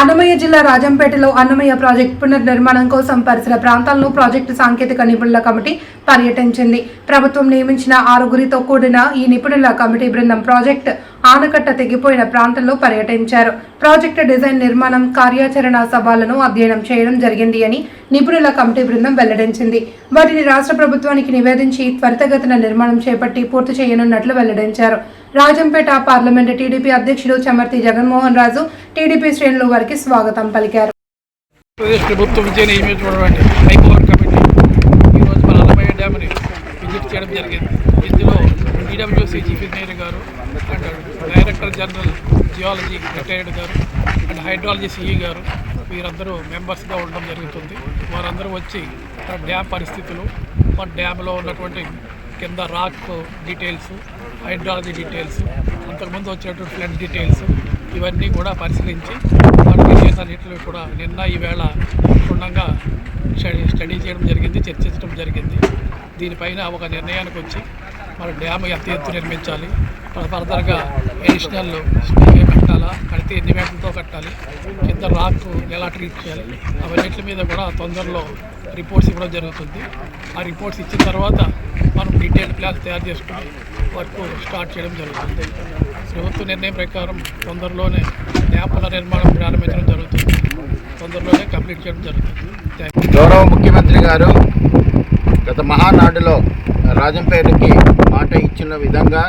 అన్నమయ్య జిల్లా రాజంపేటలో అన్నమయ్య ప్రాజెక్టు పునర్నిర్మాణం కోసం పరిసర ప్రాంతాలను ప్రాజెక్టు సాంకేతిక నిపుణుల కమిటీ పర్యటించింది. ప్రభుత్వం నియమించిన ఆరుగురితో కూడిన ఈ నిపుణుల కమిటీ బృందం ప్రాజెక్టు ఆనకట్ట తెగిపోయిన ప్రాంతంలో పర్యటించారు. ప్రాజెక్టు డిజైన్ నిర్మాణం కార్యాచరణ సవాళ్ళను అధ్యయనం చేయడం జరిగింది అని నిపుణుల కమిటీ బృందం వెల్లడించింది. వాటిని రాష్ట్ర ప్రభుత్వానికి నివేదించి త్వరితగతిన నిర్మాణం చేపట్టి పూర్తి చేయనున్నట్లు వెల్లడించారు. రాజంపేట పార్లమెంటు టీడీపీ అధ్యక్షుడు చమర్తి జగన్మోహన్ రాజు టీడీపీ శ్రేణులు వారికి స్వాగతం పలికారు. ప్రభుత్వం హైపవర్ కమిటీ ఈరోజు మన డ్యామ్ని విజిట్ చేయడం జరిగింది. ఇందులో ఈడబ్ల్యూసీ చీఫ్ ఇంజనీర్ గారు జనరల్ జియాలజీ రిటైర్డ్ గారు అండ్ హైడ్రాలజీ సిఈ గారు వీరందరూ మెంబర్స్గా ఉండడం జరుగుతుంది. వారందరూ వచ్చి మన డ్యామ్ పరిస్థితులు మన డ్యామ్లో ఉన్నటువంటి కింద రాక్ డీటెయిల్స్ హైడ్రాలజీ డీటెయిల్స్ అంతకుముందు వచ్చినటువంటి ఫ్లడ్ డీటెయిల్స్ ఇవన్నీ కూడా పరిశీలించి వాటికి డీటెయిల్స్ కూడా నిన్న ఈవేళ క్షుణ్ణంగా స్టడీ చేయడం జరిగింది చర్చించడం జరిగింది. దీనిపైన ఒక నిర్ణయానికి వచ్చి మన డ్యామ్ ఎంత ఎత్తు నిర్మించాలి? ఫర్దర్గా ఎడిషనల్ స్టే కట్టాలా కడితే ఎన్ని మీటర్లతో కట్టాలి? కింద రాక్ ఎలా ట్రీట్ చేయాలి? అవన్నిటి మీద కూడా తొందరలో రిపోర్ట్స్ ఇవ్వడం జరుగుతుంది. ఆ రిపోర్ట్స్ ఇచ్చిన తర్వాత మనం డీటెయిల్ ప్లాన్ తయారు చేసుకుని వర్క్ స్టార్ట్ చేయడం జరుగుతుంది. ప్రభుత్వ నిర్ణయం ప్రకారం తొందరలోనే డ్యామ్ పునర్నిర్మాణం ప్రారంభించడం జరుగుతుంది. తొందరలోనే కంప్లీట్ చేయడం జరుగుతుంది. గౌరవ ముఖ్యమంత్రి గారు గత మహానాడులో రాజంపేటకి మాట ఇచ్చిన విధంగా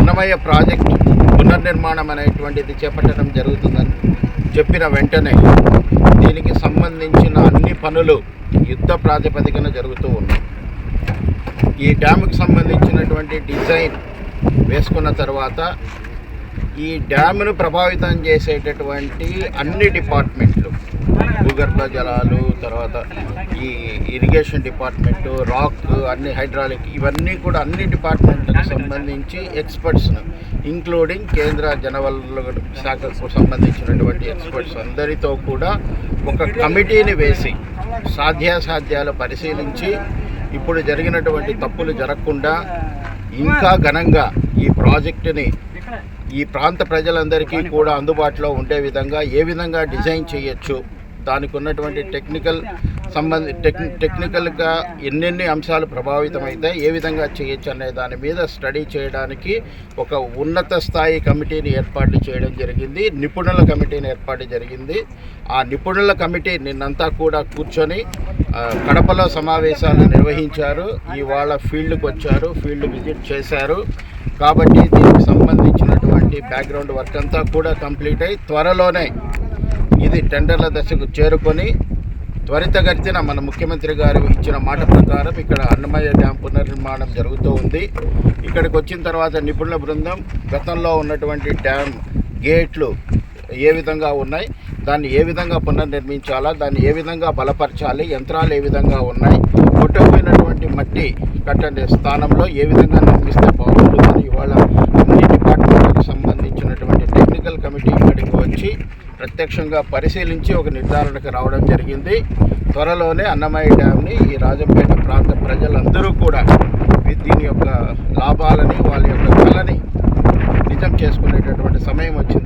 అన్నమయ్య ప్రాజెక్ట్ పునర్నిర్మాణం అనేటువంటిది చేపట్టడం జరుగుతుందని చెప్పిన వెంటనే దీనికి సంబంధించిన అన్ని పనులు యుద్ధ ప్రాతిపదికన జరుగుతూ ఉన్నాయి. ఈ డ్యాముకి సంబంధించినటువంటి డిజైన్ వేసుకున్న తర్వాత ఈ డ్యామ్ను ప్రభావితం చేసేటటువంటి అన్ని డిపార్ట్మెంట్లు భూగర్భ జలాలు తర్వాత ఈ ఇరిగేషన్ డిపార్ట్మెంటు రాక్ అన్ని హైడ్రాలిక్ ఇవన్నీ కూడా అన్ని డిపార్ట్మెంట్లకు సంబంధించి ఎక్స్పర్ట్స్ను ఇంక్లూడింగ్ కేంద్ర జనవనరుల శాఖకు సంబంధించినటువంటి ఎక్స్పర్ట్స్ అందరితో కూడా ఒక కమిటీని వేసి సాధ్యాసాధ్యాలు పరిశీలించి ఇప్పుడు జరిగినటువంటి తప్పులు జరగకుండా ఇంకా ఘనంగా ఈ ప్రాజెక్టుని ఈ ప్రాంత ప్రజలందరికీ కూడా అందుబాటులో ఉండే విధంగా ఏ విధంగా డిజైన్ చేయొచ్చు దానికి ఉన్నటువంటి టెక్నికల్ సంబంధి టెక్ టెక్నికల్గా ఎన్నెన్ని అంశాలు ప్రభావితమైతే ఏ విధంగా చేయొచ్చు అనే దాని మీద స్టడీ చేయడానికి ఒక ఉన్నత స్థాయి కమిటీని ఏర్పాటు చేయడం జరిగింది. నిపుణుల కమిటీని ఏర్పాటు జరిగింది. ఆ నిపుణుల కమిటీ నిన్నంతా కూడా కూర్చొని కడపలో సమావేశాలు నిర్వహించారు. ఇవాళ ఫీల్డ్కి వచ్చారు ఫీల్డ్ విజిట్ చేశారు. కాబట్టి దీనికి సంబంధించినటువంటి బ్యాక్గ్రౌండ్ వర్క్ అంతా కూడా కంప్లీట్ అయి త్వరలోనే ఇది టెండర్ల దశకు చేరుకొని త్వరితగతిన మన ముఖ్యమంత్రి గారు ఇచ్చిన మాట ప్రకారం ఇక్కడ అన్నమయ్య డ్యాం పునర్నిర్మాణం జరుగుతూ ఉంది. ఇక్కడికి వచ్చిన తర్వాత నిపుణుల బృందం గతంలో ఉన్నటువంటి డ్యామ్ గేట్లు ఏ విధంగా ఉన్నాయి దాన్ని ఏ విధంగా పునర్నిర్మించాలా దాన్ని ఏ విధంగా బలపరచాలి యంత్రాలు ఏ విధంగా ఉన్నాయి కొట్టుకుపోయినటువంటి మట్టి కట్టండి స్థానంలో ఏ విధంగా నిర్మిస్తే బాగుంటుందని ఇవాళ అన్ని డిపార్ట్మెంట్లకు సంబంధించినటువంటి టెక్నికల్ కమిటీ ఇక్కడికి వచ్చి ప్రత్యక్షంగా పరిశీలించి ఒక నిర్ధారణకు రావడం జరిగింది. త్వరలోనే అన్నమయ్య డ్యామ్ని ఈ రాజంపేట ప్రాంత ప్రజలందరూ కూడా దీని యొక్క లాభాలని వాళ్ళ యొక్క కళని నిజం చేసుకునేటటువంటి సమయం వచ్చింది.